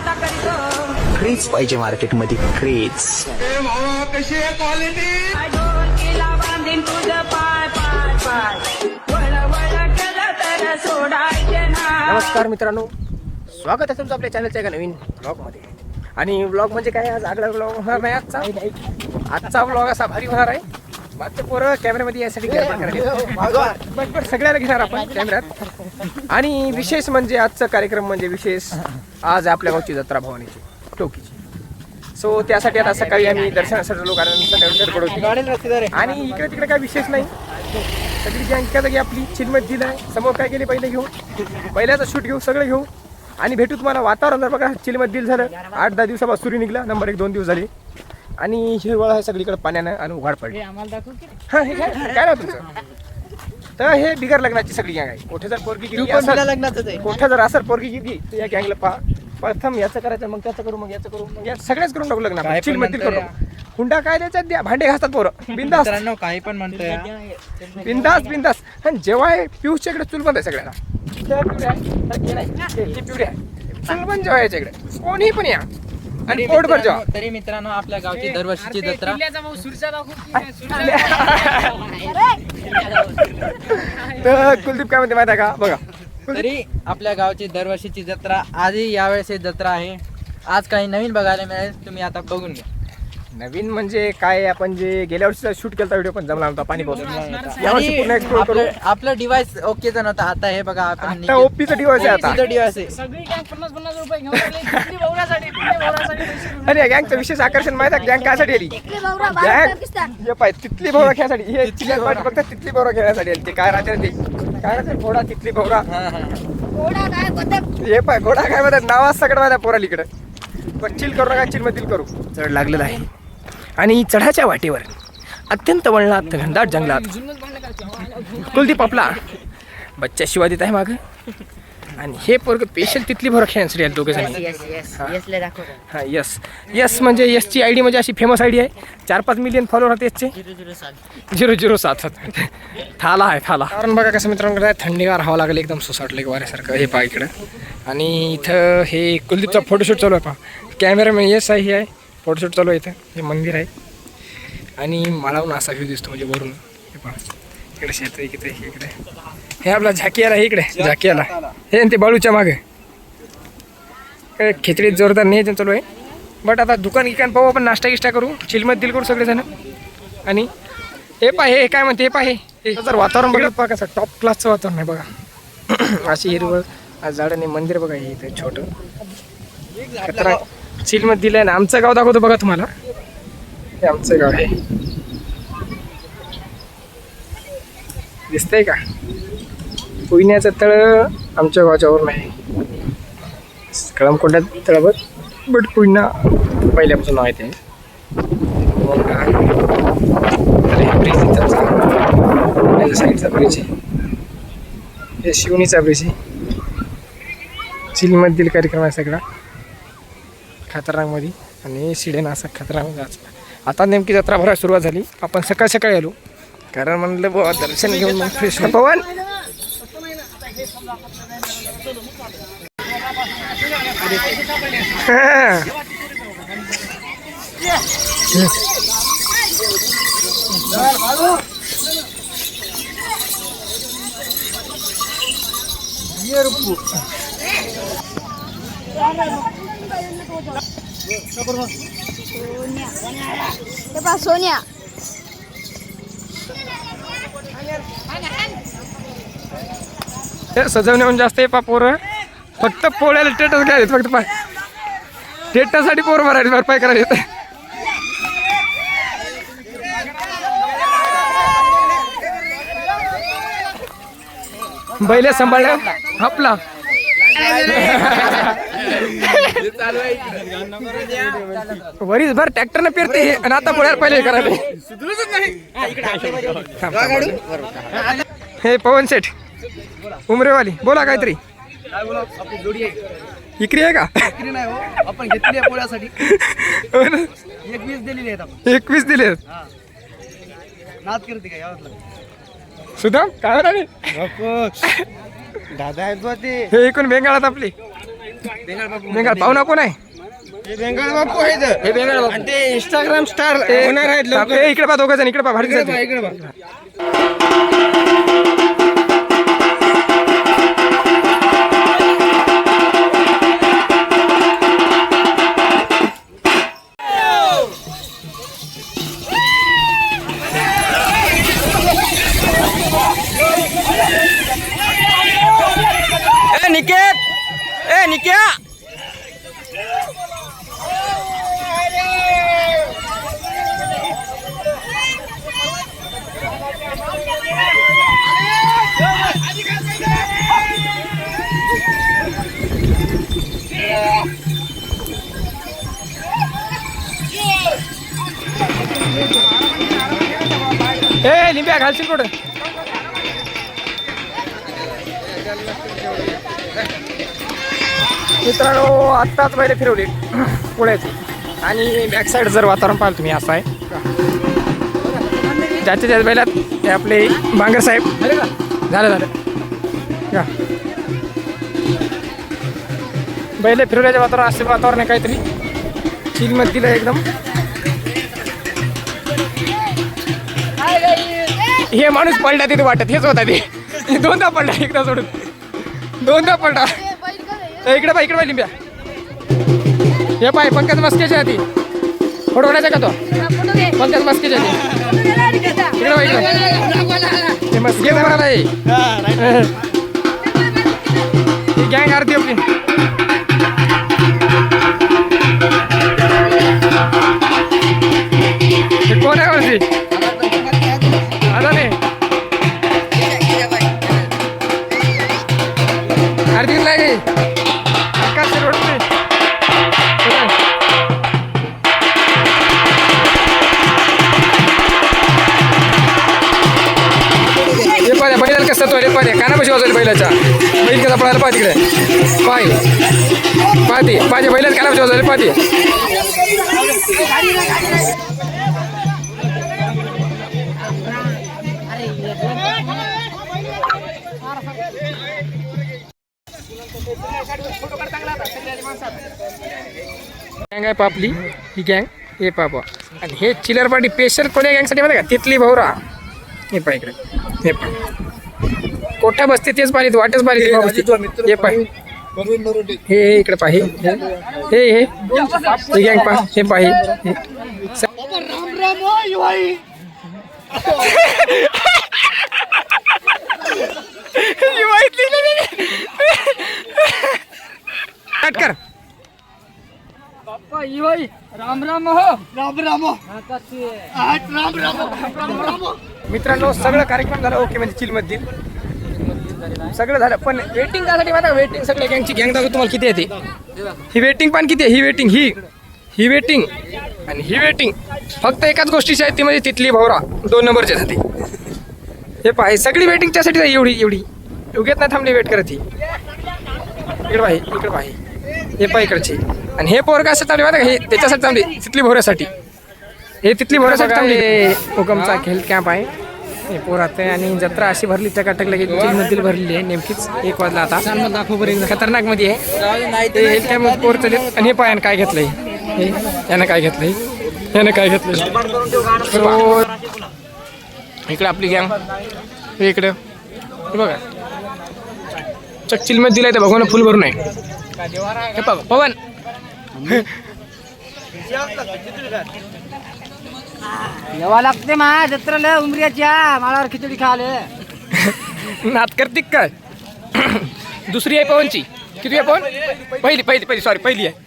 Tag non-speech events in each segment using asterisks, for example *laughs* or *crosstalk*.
Craze पाहिजे मार्केटमध्ये craze ढोलकीला बांधीन तुझं पाय पाय पाय. वळ वळ केलं तर सोडायचे ना. नमस्कार मित्रांनो. स्वागत आहे तुमचं आपल्या चॅनलच्या एका नवीन ब्लॉगमध्ये आणि ब्लॉग म्हणजे काय? आज आगळा ब्लॉग होणार नाही आजचा. आजचा ब्लॉग असा भारी होणार आहे. मागचे पोरं कॅमेऱ्यामध्ये यासाठी गडबड सगळ्याला घेणार आपण कॅमेऱ्यात. आणि विशेष म्हणजे आजचा कार्यक्रम म्हणजे विशेष आज आपल्या गावची जत्रा भवानीची टोकीची. सो त्यासाठी आता सकाळी आम्ही दर्शनासाठी सकाळी गडबड होती आणि इकडे तिकडे काय विशेष नाही. सगळी गँग एका जागी आपली चिलमत दिलाय समोर काय केले पहिले घेऊ. पहिल्याचा शूट घेऊ सगळं घेऊ. आणि भेटू तुम्हाला वातावरण जर बघा चिलमत दिल झालं. आठ दहा दिवसापासून सूर्य निघला नंबर एक दोन दिवस झाले. आणि हिरवळ आहे सगळीकडे पाण्यानं आणि उघाड पडली. हा हे काय तुमचं? तर हे बिगर लग्नाची सगळी गँग आहे. कोठे जर पोरगी असेल- कोठे जर असेल पोरगी गेली तर या गँगला पा प्रथम याचं करायचं मग त्याचं करू मग याचं करू मग या सगळ्याच करून टाकू लग्न आपण. चिलमधील करू हुंडा काय द्यायचा? द्या. भांडे घासतात पोरं. बिंदास काही पण म्हणतोय. बिंदास बिंदास आणि जेव्हा आहे पियुषच्या इकडे चुलबंद आहे सगळ्याला पिवड्या आहे, हे हे- हे चुलबंद जेव्हा याच्या इकडे. कोणीही पण या. आणि पोटभर जेव्हा तरी मित्रांनो आपल्या गावची दरवर्षीची जत्रा. *laughs* तर कुलदीप काय म्हणते माहिती आहे का? बघा. तरी आपल्या गावची दरवर्षीची जत्रा आधी यावेळेस ही जत्रा आहे. आज काही नवीन बघायला मिळेल तुम्ही आता बघून घ्या. नवीन म्हणजे काय आपण जे गेल्या वर्षीचा शूट केला व्हिडिओ पण जमला नव्हता पाणी पाऊस यावर्षी पूर्ण एक्सप्लोर करू. आपलं आपलं डिवाइस ओकेचं नव्हतं. आता हे बघा आपण आता ओपीचा दिवस आहे आता. डिवाइस आहे. अरे या गँगचं विशेष आकर्षण माहिती आहे गँग कायसाठी आली? गँग हे पाय तिथली भोवरा खेळण्यासाठी हे फक्त तिथली भोवरा खेळण्यासाठी आली ते. काय राहते ते? काय राहते घोडा तिथली भोवरा हे पाय घोडा काय म्हणतात नावाच सगळं माझ्या पोराला इकडे पण चिल करू नका चिल मधील करू. चढ लागलेला आहे. आणि चढाच्या वाटेवर अत्यंत वळणात घनदाट जंगलात कुलदीप आपला बच्चा शिवा देत आहे माग. आणि हे पोरग स्पेशल तिथली भोरा खेळण्यासाठी आले दोघे जण. हा. यस यस म्हणजे यसची आय डी म्हणजे अशी फेमस आय डी आहे. चार पाच मिलियन फॉलोअर होते यसचे झिरो झिरो सात. सात थाला आहे थाला. कारण बघा कसं मित्रांनो काय थंडीगार हवा लागली एकदम सुसाटले वाऱ्यासारखं हे पहा इकडं. आणि इथं हे कुलदीपचा फोटोशूट चालू आहे पहा. कॅमेरामॅन यस आहे हे आहे. फोटोशूट चालू आहे इथं. हे मंदिर आहे. आणि माळावून असा व्ह्यू दिसतो म्हणजे वरून. हे पहा. इकडे शेत इकडे इकडे. हे आपला झाकियाला आहे इकडे. झाकियाला. हे आणि ते बाळूच्या मागे. खिचडीत जोरदार नाही चालू आहे. बट आता दुकान गिकान पाहू आपण नाश्ता गिष्टा करू. चिलमत दिल करू सगळेजण. आणि हे पाहे हे काय म्हणते हे पाहे हे. जर वातावरण बघत पहा कसं टॉप क्लासचं वातावरण आहे बघा. *clears throat* अशी हिरवळ आज झाडाने मंदिर बघा हे इथे छोटं. खतरा चिलमत दिलं ना. आमचं गाव दाखवतो बघा तुम्हाला. हे आमचं गाव आहे. दिसतंय का? पुण्याचं तळ आमच्या गावाच्यावरून आहे. कळमकोंड्यात तळावर बट पुन्हा पहिल्यापासून नाव आहे ते. ब्रिज साईडचा ब्रिज आहे. हे शिवणीचा ब्रिज आहे. चिलमधील कार्यक्रम आहे सगळा. खतरनाकमध्ये आणि सिडेन असा खतरनाक जायचा आता नेमकी जत्रा भरायला सुरुवात झाली. आपण सकाळ सकाळी आलो. कारण म्हणलं बुवा दर्शन घेऊन मग फ्रेश पवन! हा. *laughs* हे पहा सोन्या सजवण्याहून म्हणजे जास्त आहे पा पोरं. फक्त पोळ्याला टेटस घ्यायचे फक्त पाय टेटासाठी पोर भरायची भरपाई करायची. येते बैले सांभाळल्या आपला वरीस भर ट्रॅक्टरनं पेरते हे, आणि आता पोळ्याला पहिले हे करायला हे पवन शेठ उमरेवाली बोला काहीतरी. इकरी आहे का? आपण घेतली पोळ्यासाठी. हो ना? एक वीस दिलेली आहेत एकवीस दिले नाद करते काय सुदाम काय दादा आहेत बा ते. हे एकूण बेंगाळात आपली. बेंगाल पाहुणा कोण आहे बेंगाल बापू आहे. हे बेंगाल बापू. ते इंस्टाग्राम स्टार होणार आहेत इकडे पहा दोघं जण इकडे पहा भारी इकडे दिसत ए लिंब्या घालशील कुठं? मित्रांनो आत्ताच पहिले फिरवले. पुण्याची आणि बॅक साईड जर वातावरण पाहिलं तुम्ही असं आहे. त्याच्या त्याच बैलात हे आपले बांगर साहेब. झालं झालं. या. बैल फिरवल्याच्या वातावरण असं वातावरण आहे काहीतरी. चिलमध्ये दिलं एकदम. हे माणूस पडला तिथे वाटत हेच होता ते. दोनदा पडला एकदा सोडून. दोनदा पडला. इकडे पाय इकडे पाय लिंब्या. हे पाय पंकज मस्केच्या आधी. फोटो काढायचा का तो? पंकज मस्केच्या आधी. इकडे पाय इकडे हे मस्के म्हणाला आहे. गँग आरती आपली. पाहते पाहिजे बैलाला काना पैसे वाजवले पाहते. गँग आहे पापली ही गँग हे पापा. आणि हे चिलर पार्टी स्पेशल कोण्या गँगसाठी माहिती का? तिथली भाऊरा. हे इकडे. हे पाय कोठा बसते तेच पाहिजे वाटच पाहिजे हे पाय हे हे इकडे पाहि हे हे हे गँग पा हे पाहि हे ही माहिती नाही. कट कर मित्रांनो सगळं कार्यक्रम झाला ओके म्हणजे चिलमध्ये सगळं झालं. पण वेटिंग त्यासाठी माहिती वेटिंग सगळ्या गँगची गँग दाखवतो तुम्हाला किती येते ही वेटिंग पण किती आहे? ही वेटिंग ही. ही वेटिंग आणि ही वेटिंग फक्त एकाच गोष्टीची आहे ती म्हणजे तिथली भावरा. दोन नंबरच्या साठी हे पाहे सगळी वेटिंगच्यासाठी आहे एवढी एवढी. उगेत नाही थांबली वेट करत ही. इकडे पाहि इकडे पाहि हे. पाहि इकडचे. आणि हे पोरगा असं चालू माहिती हे त्याच्यासाठी चांगली तिथली भोऱ्यासाठी हे तिथली भोऱ्यासाठी चांगली हुकमचा हेल्थ कॅम्प आहे. हे पोरात आहे आणि जत्रा अशी भरली टकाटक लगेच मधील भरलेली आहे. नेमकीच एक वाजला आता. खतरनाकमध्ये आहे कॅम्प पोर चालेल आणि हे पायानं काय घेतलंय? हे यानं काय घेतलंय? यानं काय घेतलंय? So, इकडे आपली गँग इकडे. हे बघा. चक चिलमध्ये दिलाय तर भगवान फुल भरून आहे. हे पवन. *laughs* *laughs* यावा लागते मा जत्राला उमऱ्याच्या माळावर खिचडी खाले नात करते काय? दुसरी आहे पवनची. किती आहे पवन? पहिली पहिली पहिली सॉरी पहिली आहे.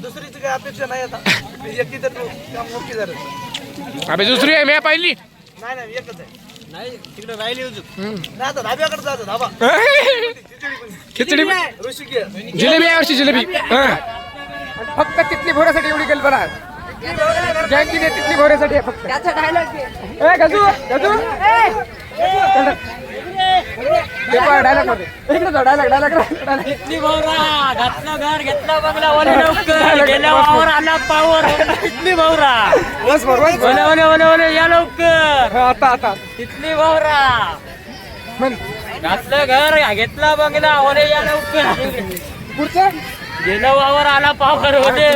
दुसरीची अपेक्षा नाही आता. अबे दुसरी आहे मी पहिली. नाही नाही एकच आहे. नाही तिकडे राहिली धाब्याकडे जातो धाबा. खिचडी जिलेबी आहे वर्षी जिलेबी. हा. फक्त तिथली भोऱ्यासाठी एवढी कल्पना गँग किती आहे तिथली भोऱ्यासाठी आहे फक्त. ए, गजू गजू. मध्ये. इकडे भावरा घातला घर घेतला बंगला ओले *laughs* लवकर. गेल्या वावर आला पावर. कितली भावरा बस बरोबर बस. ओले ओले ओले ओले या लवकर. आता आता. कितली भावरा म्हण. घातलं घर घेतला बंगला ओले या लवकर. पुढचं? गेलं वावर आला पावर होते.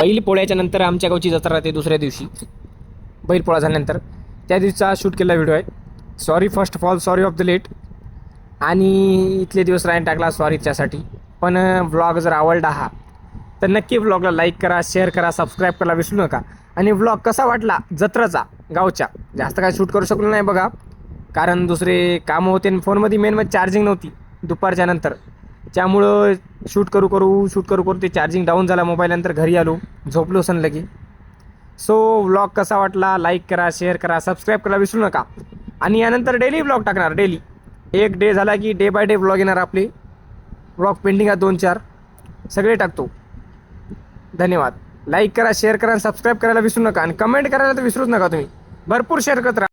बैल पोळ्याच्या नंतर आमच्या गावची जत्रा राहते दुसऱ्या दिवशी. बैल पोळा झाल्यानंतर. त्या दिवशीचा शूट केलेला व्हिडिओ आहे. Sorry first of all sorry of the late आणि इथले दिवस रायन टाकला सॉरी त्यासाठी. पण व्लॉग जर आवडला हा तर नक्की व्लॉगला लाईक करा शेअर करा सबस्क्राईब करायला विसरू नका. आणि व्लॉग कसा वाटला जत्राचा गावच्या जास्त काय शूट करू शकलो नाही बघा. कारण दुसरे कामं होते आणि फोनमध्ये मेन म्हणजे चार्जिंग नव्हती दुपारच्या नंतर. त्यामुळं शूट करू करू शूट करू करू ते चार्जिंग डाऊन झाला मोबाईलनंतर घरी आलो झोपलो सन लगी. सो व्लॉग कसा वाटला? लाईक करा शेअर करा सबस्क्राईब करायला विसरू नका. आणि यानंतर डेली व्लॉग टाकणार डेली एक डे झाला की डे बाय डे व्लॉग येणार आपले. व्लॉग पेंडिंग आहे दोन चार. सगळे टाकतो. धन्यवाद. लाईक करा शेअर करा आणि सबस्क्राईब करायला विसरू नका. आणि कमेंट करायला तर विसरूच नका तुम्ही. भरपूर शेअर करत राहा.